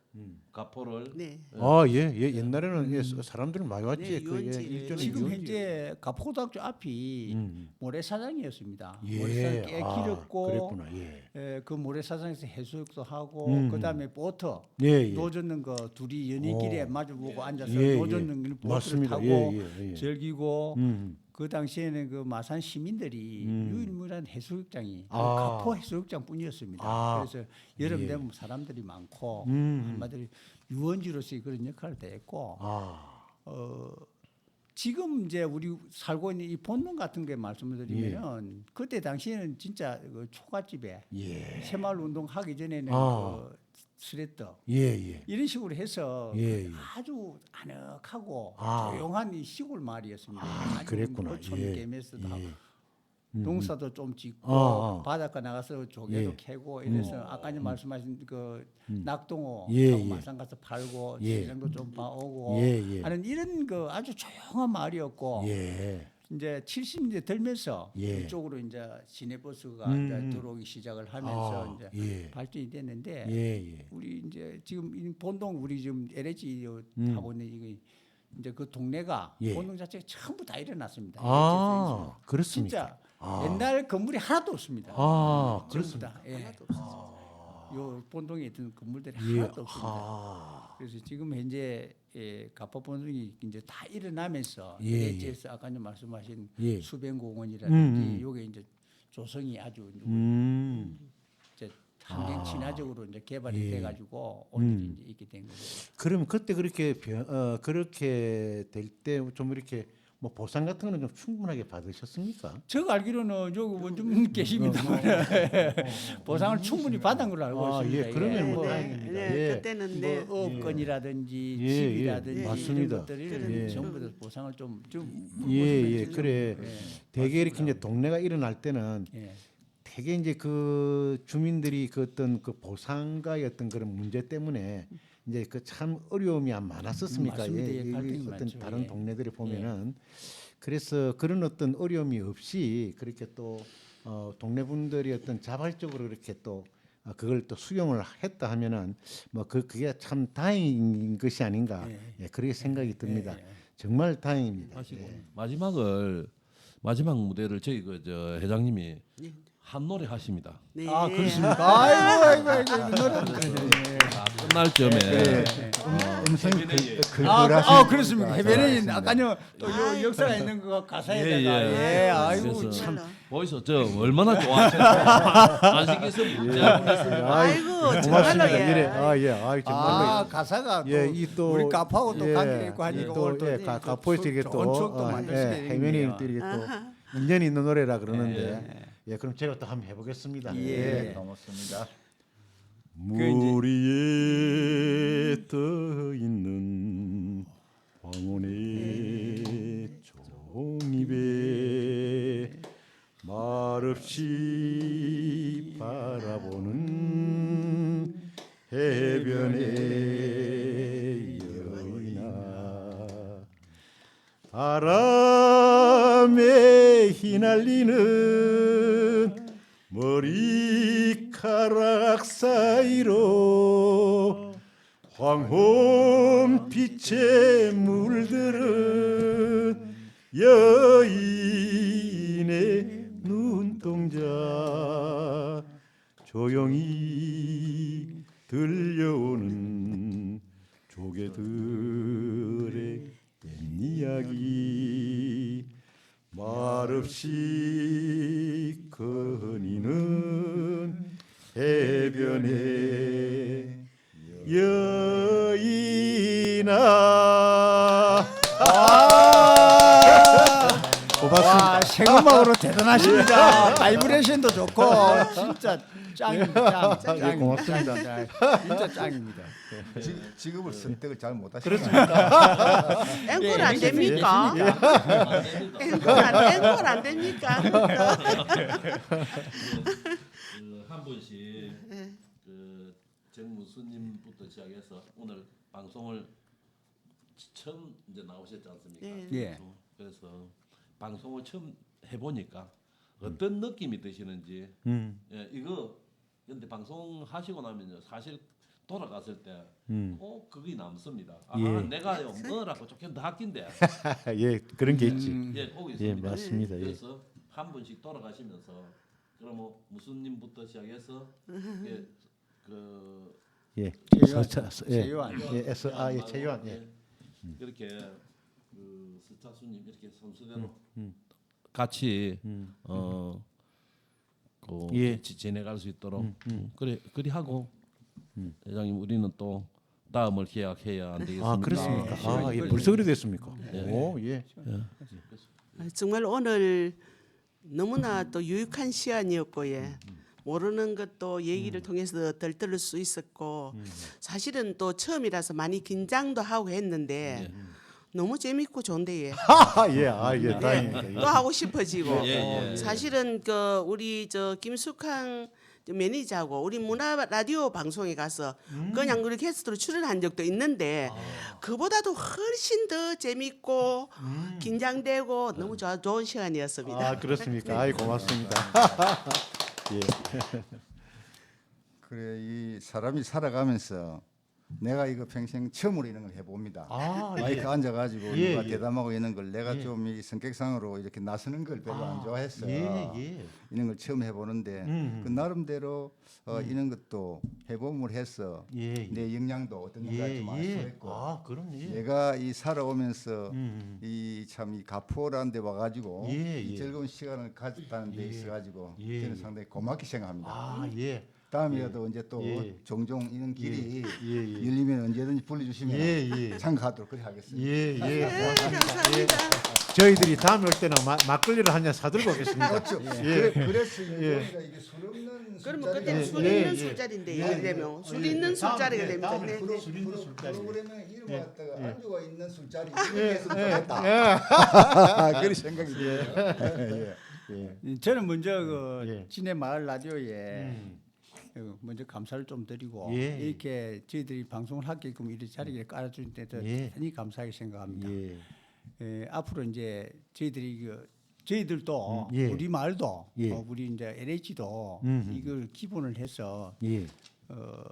[SPEAKER 2] 가포를
[SPEAKER 5] 네.
[SPEAKER 1] 아, 예, 예. 옛날에는 예, 사람들 많이 왔지.
[SPEAKER 5] 네,
[SPEAKER 1] 그 예,
[SPEAKER 5] 유원지.
[SPEAKER 1] 일전에
[SPEAKER 3] 지금
[SPEAKER 1] 유원지.
[SPEAKER 3] 현재 가포고등학교 앞이
[SPEAKER 1] 음.
[SPEAKER 3] 모래사장이었습니다.
[SPEAKER 1] 예.
[SPEAKER 3] 모래사장 꽤
[SPEAKER 1] 아,
[SPEAKER 3] 길었고
[SPEAKER 1] 그랬구나. 예.
[SPEAKER 3] 예, 그 모래사장에서 해수욕도 하고
[SPEAKER 1] 음.
[SPEAKER 3] 그다음에 보트
[SPEAKER 1] 예, 예.
[SPEAKER 3] 노 젓는 거 둘이 연인끼리
[SPEAKER 1] 오.
[SPEAKER 3] 마주보고 앉아서
[SPEAKER 1] 예,
[SPEAKER 3] 노
[SPEAKER 1] 예.
[SPEAKER 3] 젓는 보트를
[SPEAKER 1] 맞습니다.
[SPEAKER 3] 타고
[SPEAKER 1] 예, 예, 예.
[SPEAKER 3] 즐기고
[SPEAKER 1] 음.
[SPEAKER 3] 그 당시에는 그 마산 시민들이
[SPEAKER 1] 음.
[SPEAKER 3] 유일무이한 해수욕장이 그
[SPEAKER 1] 아.
[SPEAKER 3] 가포 해수욕장뿐이었습니다.
[SPEAKER 1] 아.
[SPEAKER 3] 그래서 여름
[SPEAKER 1] 예.
[SPEAKER 3] 되면 사람들이 많고
[SPEAKER 1] 음.
[SPEAKER 3] 한마디로 유원지로서의 그런 역할을 했고
[SPEAKER 1] 아.
[SPEAKER 3] 어, 지금 이제 우리 살고 있는 이 본능 같은 게 말씀을 드리면 그때 당시에는 진짜 그 초가집에
[SPEAKER 1] 예.
[SPEAKER 3] 새마을 운동 하기 전에는
[SPEAKER 1] 아.
[SPEAKER 3] 그 스레터
[SPEAKER 1] 예, 예.
[SPEAKER 3] 이런 식으로 해서
[SPEAKER 1] 예, 예.
[SPEAKER 3] 아주 아늑하고
[SPEAKER 1] 아.
[SPEAKER 3] 조용한 이 시골 마을이었습니다.
[SPEAKER 1] 아,
[SPEAKER 3] 아주
[SPEAKER 1] 그랬구나.
[SPEAKER 3] 어촌
[SPEAKER 1] 예.
[SPEAKER 3] 개메스도 하고
[SPEAKER 1] 예.
[SPEAKER 3] 농사도 좀 짓고
[SPEAKER 1] 아, 아.
[SPEAKER 3] 바닷가 나가서 조개도
[SPEAKER 1] 예. 음.
[SPEAKER 3] 캐고 이래서 아까 님 말씀하신 그 낙동어
[SPEAKER 1] 예, 예.
[SPEAKER 3] 마산 가서 팔고
[SPEAKER 1] 예.
[SPEAKER 3] 시장도 좀 봐오고
[SPEAKER 1] 예, 예.
[SPEAKER 3] 하는 이런 그 아주 조용한 마을이었고
[SPEAKER 1] 예.
[SPEAKER 3] 이제 70년대 들면서
[SPEAKER 1] 예.
[SPEAKER 3] 이쪽으로 이제 시내버스가
[SPEAKER 1] 음,
[SPEAKER 3] 이제
[SPEAKER 1] 음.
[SPEAKER 3] 들어오기 시작을 하면서
[SPEAKER 1] 아,
[SPEAKER 3] 이제
[SPEAKER 1] 예.
[SPEAKER 3] 발전이 됐는데
[SPEAKER 1] 예, 예.
[SPEAKER 3] 우리 이제 지금 이 본동 우리 지금 LH
[SPEAKER 1] 음.
[SPEAKER 3] 하고 있는 이거 이제 그 동네가
[SPEAKER 1] 예.
[SPEAKER 3] 본동 자체가 전부 다 일어났습니다.
[SPEAKER 1] 아,
[SPEAKER 3] LH에서.
[SPEAKER 1] 그렇습니까?
[SPEAKER 3] 진짜
[SPEAKER 1] 아.
[SPEAKER 3] 옛날 건물이 하나도 없습니다.
[SPEAKER 1] 아, 그렇습니다.
[SPEAKER 3] 다. 예.
[SPEAKER 5] 하나도 없었어요.
[SPEAKER 3] 요 본동에 있던 건물들이
[SPEAKER 1] 예.
[SPEAKER 3] 하나도 없습니다.
[SPEAKER 1] 아.
[SPEAKER 3] 그래서 지금 현재 예, 가포본동이 이제 다 일어나면서
[SPEAKER 1] 예,
[SPEAKER 3] LH에서 아까 님 말씀하신
[SPEAKER 1] 예.
[SPEAKER 3] 수변공원이라든지
[SPEAKER 1] 음, 음.
[SPEAKER 3] 요게 이제 조성이 아주 이제
[SPEAKER 1] 음.
[SPEAKER 3] 이제 환경 친화적으로 이제 개발이
[SPEAKER 1] 예.
[SPEAKER 3] 돼가지고 오늘이
[SPEAKER 1] 음.
[SPEAKER 3] 이제 있게 된 거죠.
[SPEAKER 1] 그러면 그때 그렇게 변, 어, 그렇게 될 때 좀 이렇게 뭐 보상 같은 거는 좀 충분하게 받으셨습니까?
[SPEAKER 3] 제가 알기로는 여기 원좀 계십니다. 보상을 충분히 받은 걸로 알고
[SPEAKER 1] 아,
[SPEAKER 3] 있습니다.
[SPEAKER 1] 예, 그러면
[SPEAKER 3] 예.
[SPEAKER 1] 뭐
[SPEAKER 5] 네,
[SPEAKER 1] 다행입니다.
[SPEAKER 5] 네,
[SPEAKER 1] 예.
[SPEAKER 5] 그때는 네.
[SPEAKER 3] 뭐 업건이라든지
[SPEAKER 1] 예,
[SPEAKER 3] 집이라든지
[SPEAKER 1] 예,
[SPEAKER 3] 이런
[SPEAKER 1] 맞습니다.
[SPEAKER 3] 것들을
[SPEAKER 1] 예.
[SPEAKER 3] 전부 다 보상을 좀좀
[SPEAKER 1] 예, 예, 그래. 대개 이렇게 이제 동네가 일어날 때는
[SPEAKER 3] 예.
[SPEAKER 1] 되게 이제 그 주민들이 그 어떤 그 보상과의 어떤 그런 문제 때문에 이제 그 참 어려움이 안 많았었습니까?
[SPEAKER 3] 예,
[SPEAKER 1] 이
[SPEAKER 3] 갈등이
[SPEAKER 1] 어떤
[SPEAKER 3] 많죠.
[SPEAKER 1] 다른
[SPEAKER 3] 예.
[SPEAKER 1] 동네들에 보면은 그래서 그런 어떤 어려움이 없이 그렇게 또 어, 동네 분들이 어떤 자발적으로 이렇게 또 어, 그걸 또 수용을 했다 하면은 뭐 그 그게 참 다행인 것이 아닌가 예, 그렇게 생각이 듭니다. 정말 다행입니다.
[SPEAKER 2] 하시고 마지막을 마지막 무대를 저희 그 저 회장님이
[SPEAKER 5] 네.
[SPEAKER 2] 한 노래 하십니다.
[SPEAKER 5] 네.
[SPEAKER 3] 아 그렇습니까? 아이고 아이고 아이고. 노래
[SPEAKER 2] 아, 끝날 점에.
[SPEAKER 1] 음성이 글,
[SPEAKER 3] 아, 그- 아 그렇습니다. 해변에 아까요 또 요 역사가 있는 거 가사에다가.
[SPEAKER 2] 예,
[SPEAKER 3] 예,
[SPEAKER 2] 예.
[SPEAKER 3] 아이고
[SPEAKER 2] 그래서
[SPEAKER 3] 참.
[SPEAKER 2] 보이소 저 얼마나 좋아하셨어요. 안식에서 보냈습니다.
[SPEAKER 5] 아이고 정말로
[SPEAKER 1] 고맙습니다.
[SPEAKER 5] 예.
[SPEAKER 1] 아 예, 아 정말로
[SPEAKER 3] 아 가사가 또
[SPEAKER 1] 예, 이또
[SPEAKER 3] 우리 가파하고 또 관계 있고 하니까
[SPEAKER 1] 또
[SPEAKER 3] 오늘 또
[SPEAKER 1] 예, 가,
[SPEAKER 3] 또
[SPEAKER 1] 가포에서 이게
[SPEAKER 3] 좋은
[SPEAKER 1] 또
[SPEAKER 3] 추억도
[SPEAKER 1] 어,
[SPEAKER 3] 만들
[SPEAKER 1] 예,
[SPEAKER 3] 수
[SPEAKER 1] 해면이
[SPEAKER 3] 있네요.
[SPEAKER 1] 또 이게 또 인연이 있는 노래라 그러는데 예, 그럼 제가 또 한번 해보겠습니다.
[SPEAKER 3] 예.
[SPEAKER 4] 고맙습니다.
[SPEAKER 1] 물 위에 떠 있는 황혼의 종이배 말없이 바라보는 해변의 바람에 휘날리는 머리카락 사이로 황혼 빛에 물들은 여인
[SPEAKER 3] 대단하십니다. 바이브레이션도 좋고 진짜 짱입니다. 짱, 짱,
[SPEAKER 1] 고맙습니다.
[SPEAKER 3] 짱, 짱. 진짜 짱입니다.
[SPEAKER 4] 지, 직업을 선택을 잘 못하시네요.
[SPEAKER 1] 그렇습니다.
[SPEAKER 5] 앵콜 안 됩니까? 앵콜 안 앵콜 안 됩니까?
[SPEAKER 2] 그한 분씩
[SPEAKER 5] 네.
[SPEAKER 2] 그 정무수님부터 시작해서 오늘 방송을 처음 이제 나오셨지 않습니까?
[SPEAKER 5] 네.
[SPEAKER 3] 예.
[SPEAKER 2] 그래서 방송을 처음 해보니까 어떤 느낌이 드시는지
[SPEAKER 1] 음,
[SPEAKER 2] 예, 이거 근데 방송 하시고 나면요 사실 돌아갔을 때
[SPEAKER 1] 음.
[SPEAKER 2] 꼭 그게 남습니다. 아
[SPEAKER 1] 예.
[SPEAKER 2] 내가 뭐라고 조금 더 아낀데
[SPEAKER 1] 예, 그런 게 있지.
[SPEAKER 3] 음.
[SPEAKER 2] 예, 꼭
[SPEAKER 1] 예,
[SPEAKER 2] 있습니다.
[SPEAKER 1] 맞습니다. 예.
[SPEAKER 2] 그래서 한 분씩 돌아가시면서 그럼 뭐 무슨 님부터 시작해서 예, 그
[SPEAKER 1] 예,
[SPEAKER 3] 최요한.
[SPEAKER 1] 서- 서- 예. 예, S 아, 예, 최요한, 예.
[SPEAKER 2] 그렇게 그 스타수님 이렇게 선수대로
[SPEAKER 1] 음.
[SPEAKER 2] 같이
[SPEAKER 1] 음.
[SPEAKER 2] 어. 그
[SPEAKER 1] 예.
[SPEAKER 2] 지- 지내갈 수 있도록
[SPEAKER 1] 음, 음.
[SPEAKER 2] 그래 그리 하고 회장님 우리는 또 다음을 계약해야 안 되겠습니까?
[SPEAKER 1] 아, 그렇습니까?
[SPEAKER 3] 네.
[SPEAKER 1] 아, 예, 벌써 그래 됐습니까? 오, 예.
[SPEAKER 5] 아, 정말 오늘 너무나 또 유익한 시간이었고 예. 모르는 것도 얘기를 통해서 덜 들을 수 있었고 사실은 또 처음이라서 많이 긴장도 하고 했는데 너무 재밌고 좋은데 예.
[SPEAKER 1] 아, 예, 아, 예, 다행입니다.
[SPEAKER 5] 또 하고 싶어지고
[SPEAKER 2] 예, 예.
[SPEAKER 5] 사실은 그 우리 저 김숙항 저 매니저하고 우리 문화 라디오 방송에 가서 그냥 우리 게스트로 출연한 적도 있는데 그보다도 훨씬 더 재밌고 긴장되고 너무 좋아, 좋은 시간이었습니다.
[SPEAKER 1] 아, 그렇습니까? 아이, 고맙습니다. 예.
[SPEAKER 4] 그래 이 사람이 살아가면서 내가 이거 평생 처음으로 이런 걸 해봅니다.
[SPEAKER 1] 아,
[SPEAKER 4] 마이크 앉아가지고
[SPEAKER 1] 예,
[SPEAKER 4] 누가
[SPEAKER 1] 예.
[SPEAKER 4] 대담하고 이런 걸 내가
[SPEAKER 1] 예.
[SPEAKER 4] 좀이 성격상으로 이렇게 나서는 걸 별로 안 좋아했어.
[SPEAKER 1] 예, 예.
[SPEAKER 4] 이런 걸 처음 해보는데
[SPEAKER 1] 음.
[SPEAKER 4] 그 나름대로 어, 이런 것도 해봄을 해서
[SPEAKER 1] 예, 예.
[SPEAKER 4] 내 역량도 어떤가
[SPEAKER 1] 예,
[SPEAKER 4] 좀알수
[SPEAKER 1] 예.
[SPEAKER 4] 있고
[SPEAKER 1] 아, 그럼 예.
[SPEAKER 4] 내가 이 살아오면서
[SPEAKER 1] 음.
[SPEAKER 4] 이참이 가포라는 데 와가지고
[SPEAKER 1] 예,
[SPEAKER 4] 이
[SPEAKER 1] 예.
[SPEAKER 4] 즐거운 시간을 가졌다는 데
[SPEAKER 1] 예.
[SPEAKER 4] 있어가지고
[SPEAKER 1] 예,
[SPEAKER 4] 저는
[SPEAKER 1] 예.
[SPEAKER 4] 상당히 고맙게 생각합니다.
[SPEAKER 1] 아, 예.
[SPEAKER 4] 다음에도 이제 또
[SPEAKER 1] 예.
[SPEAKER 4] 종종 이런 길이
[SPEAKER 1] 예, 예.
[SPEAKER 4] 열리면 언제든지 불러주시면
[SPEAKER 1] 예, 예.
[SPEAKER 4] 참가하도록 그렇게 하겠습니다.
[SPEAKER 1] 예, 예.
[SPEAKER 5] 네. 감사합니다.
[SPEAKER 1] 저희들이 다음에 올 때는 마, 막걸리를 한 잔 사들고 오겠습니다.
[SPEAKER 4] 그렇죠.
[SPEAKER 1] 예.
[SPEAKER 4] 그래, 그래서
[SPEAKER 1] 예.
[SPEAKER 4] 이게 술 없는
[SPEAKER 5] 그러면
[SPEAKER 1] 예,
[SPEAKER 5] 술
[SPEAKER 1] 예,
[SPEAKER 5] 있는
[SPEAKER 1] 예.
[SPEAKER 5] 술자리인데
[SPEAKER 1] 예,
[SPEAKER 5] 예를 들면
[SPEAKER 1] 예.
[SPEAKER 5] 술
[SPEAKER 1] 예,
[SPEAKER 5] 있는
[SPEAKER 1] 예.
[SPEAKER 5] 술자리가 됩니다. 네, 네.
[SPEAKER 1] 술 있는 술자리.
[SPEAKER 4] 프로그램에 이름
[SPEAKER 1] 예.
[SPEAKER 4] 갖다가
[SPEAKER 1] 예.
[SPEAKER 4] 안주가 있는 술자리
[SPEAKER 1] 예,
[SPEAKER 4] 이렇게 해서
[SPEAKER 1] 예,
[SPEAKER 4] 했다. 그런 생각이 들어요. 예.
[SPEAKER 1] 예.
[SPEAKER 3] 저는 먼저 그
[SPEAKER 1] 예.
[SPEAKER 3] 진해 마을 라디오에
[SPEAKER 1] 음.
[SPEAKER 3] 어, 먼저 감사를 좀 드리고
[SPEAKER 1] 예.
[SPEAKER 3] 이렇게 저희들이 방송을 하게끔 이런 자리를 깔아준 데
[SPEAKER 1] 예.
[SPEAKER 3] 대단히 감사하게 생각합니다.
[SPEAKER 1] 예.
[SPEAKER 3] 예, 앞으로 이제 저희들이 그 저희들도
[SPEAKER 1] 음, 예.
[SPEAKER 3] 우리 마을도
[SPEAKER 1] 예.
[SPEAKER 3] 어, 우리 이제 LH도
[SPEAKER 1] 음.
[SPEAKER 3] 이걸 기본을 해서
[SPEAKER 1] 예.
[SPEAKER 3] 어,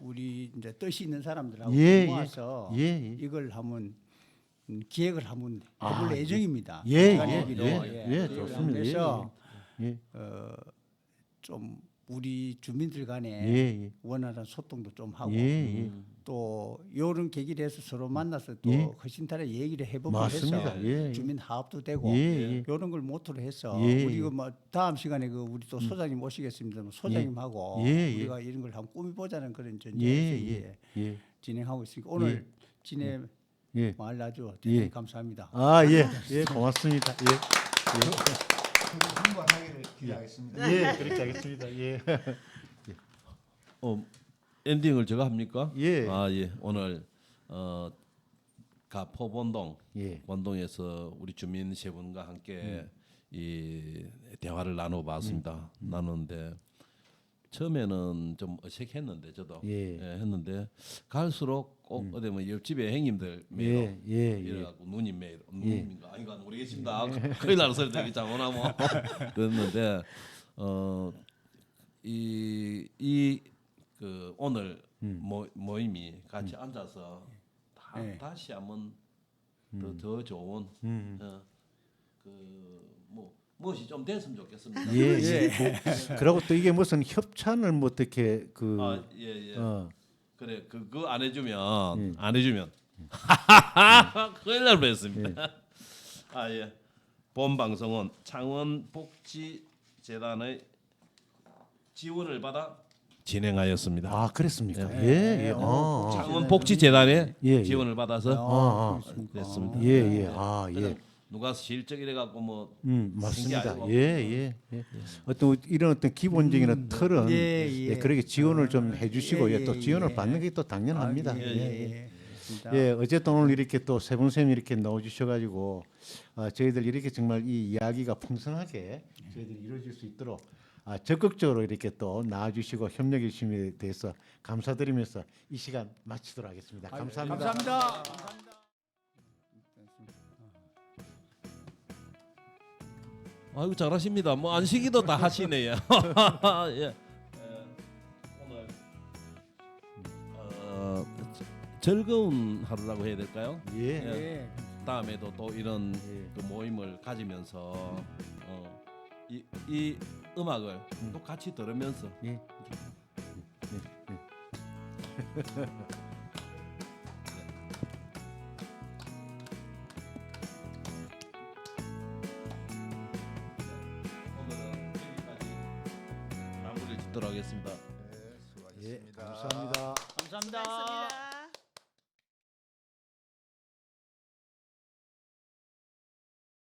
[SPEAKER 3] 우리 이제 뜻이 있는 사람들하고
[SPEAKER 1] 예,
[SPEAKER 3] 모아서
[SPEAKER 1] 예. 예.
[SPEAKER 3] 이걸 한번 음, 기획을 한번
[SPEAKER 1] 아,
[SPEAKER 3] 해볼
[SPEAKER 1] 예.
[SPEAKER 3] 예정입니다.
[SPEAKER 1] 예, 예, 예, 예,
[SPEAKER 3] 기획을
[SPEAKER 1] 좋습니다. 예,
[SPEAKER 3] 해서
[SPEAKER 1] 예.
[SPEAKER 3] 어, 좀 우리 주민들 간에
[SPEAKER 1] 예, 예.
[SPEAKER 3] 원활한 소통도 좀 하고
[SPEAKER 1] 예, 예.
[SPEAKER 3] 또 이런 계기를 해서 서로 만나서 또
[SPEAKER 1] 예.
[SPEAKER 3] 허심탄회 얘기를 해보고
[SPEAKER 1] 맞습니다.
[SPEAKER 3] 해서
[SPEAKER 1] 예.
[SPEAKER 3] 주민 화합도 되고
[SPEAKER 1] 예, 예.
[SPEAKER 3] 이런 걸 모토로 해서
[SPEAKER 1] 예,
[SPEAKER 3] 우리
[SPEAKER 1] 예.
[SPEAKER 3] 그뭐 다음 시간에 그 우리 또 소장님 모시겠습니다. 소장님하고
[SPEAKER 1] 예, 예.
[SPEAKER 3] 우리가 이런 걸 한번 꾸미보자는 그런
[SPEAKER 1] 예,
[SPEAKER 3] 전제에서
[SPEAKER 1] 예.
[SPEAKER 3] 이제
[SPEAKER 1] 예.
[SPEAKER 3] 진행하고 있으니까 오늘 진해
[SPEAKER 1] 예.
[SPEAKER 3] 마을 라디오 대단히
[SPEAKER 1] 예.
[SPEAKER 3] 감사합니다.
[SPEAKER 1] 아, 예. 예, 고맙습니다. 예.
[SPEAKER 4] 흥분하기를 기대하겠습니다.
[SPEAKER 1] 예. 예, 그렇게 하겠습니다. 예.
[SPEAKER 2] 어, 엔딩을 제가 합니까?
[SPEAKER 1] 예.
[SPEAKER 2] 아 예. 오늘 어 가포본동
[SPEAKER 1] 예.
[SPEAKER 2] 원동에서 우리 주민 세 분과 함께
[SPEAKER 1] 음.
[SPEAKER 2] 이 대화를 나눠봤습니다. 나누는데 처음에는 좀 어색했는데 저도
[SPEAKER 1] 예.
[SPEAKER 2] 했는데 갈수록 꼭 어디 뭐 옆집에 형님들
[SPEAKER 1] 예,
[SPEAKER 2] 매로
[SPEAKER 1] 예, 예.
[SPEAKER 2] 이래갖고 누님 매로 누님인가 아닌가 모르겠습니다. 거의 나는 소리 되게 장원하 뭐 그랬는데 어, 어이이 그그 오늘
[SPEAKER 1] 음.
[SPEAKER 2] 모, 모임이 같이 앉아서 다,
[SPEAKER 3] 네.
[SPEAKER 2] 다시 한번 더, 더 좋은
[SPEAKER 1] 음.
[SPEAKER 2] 어, 그뭐 무엇이 좀 됐으면 좋겠습니다.
[SPEAKER 1] 예, 예. 뭐, 그리고 또 이게 무슨 협찬을 뭐 어떻게 그
[SPEAKER 2] 아, 예, 예.
[SPEAKER 1] 어,
[SPEAKER 2] 그래 그거 안 해주면
[SPEAKER 1] 예.
[SPEAKER 2] 안 해주면 큰일 날 뻔했습니다. 아 예. 본 방송은 창원 복지 재단의 지원을 받아 진행하였습니다.
[SPEAKER 1] 아 그랬습니까?
[SPEAKER 2] 네.
[SPEAKER 1] 예, 예. 어, 어.
[SPEAKER 2] 창원 복지 재단에
[SPEAKER 1] 예, 예.
[SPEAKER 2] 지원을 받아서
[SPEAKER 1] 아, 아.
[SPEAKER 2] 됐습니다.
[SPEAKER 1] 예, 예. 아, 예.
[SPEAKER 2] 누가 실적 이래 갖고 뭐
[SPEAKER 1] 음, 맞습니다.
[SPEAKER 2] 아니고.
[SPEAKER 1] 예, 예, 예. 어떤 이런 어떤 기본적인 틀은
[SPEAKER 3] 예,
[SPEAKER 1] 예,
[SPEAKER 3] 예.
[SPEAKER 1] 그렇게 지원을 좀 해주시고
[SPEAKER 3] 예,
[SPEAKER 1] 예, 또
[SPEAKER 3] 예,
[SPEAKER 1] 지원을
[SPEAKER 3] 예.
[SPEAKER 1] 받는 게 또 당연합니다.
[SPEAKER 3] 아, 예, 예, 예. 진짜.
[SPEAKER 1] 예, 어쨌든 오늘 이렇게 또 세분 쌤이 이렇게 나와주셔가지고 어, 저희들 이렇게 정말 이 이야기가 풍성하게 저희들이 이루어질 수 있도록 아, 적극적으로 이렇게 또 나와주시고 협력해 주심에 대해서 감사드리면서 이 시간 마치도록 하겠습니다. 감사합니다.
[SPEAKER 3] 감사합니다.
[SPEAKER 2] 아이고 잘하십니다. 뭐 안식이도 다 하시네요. 예. 에, 오늘 어, 저- 즐거운 하루라고 해야 될까요?
[SPEAKER 1] 예.
[SPEAKER 3] 예.
[SPEAKER 2] 다음에도 또 이런
[SPEAKER 1] 예.
[SPEAKER 2] 그 모임을 가지면서 어, 이, 이 음악을 또 같이 들으면서
[SPEAKER 1] 예.
[SPEAKER 2] 오늘 마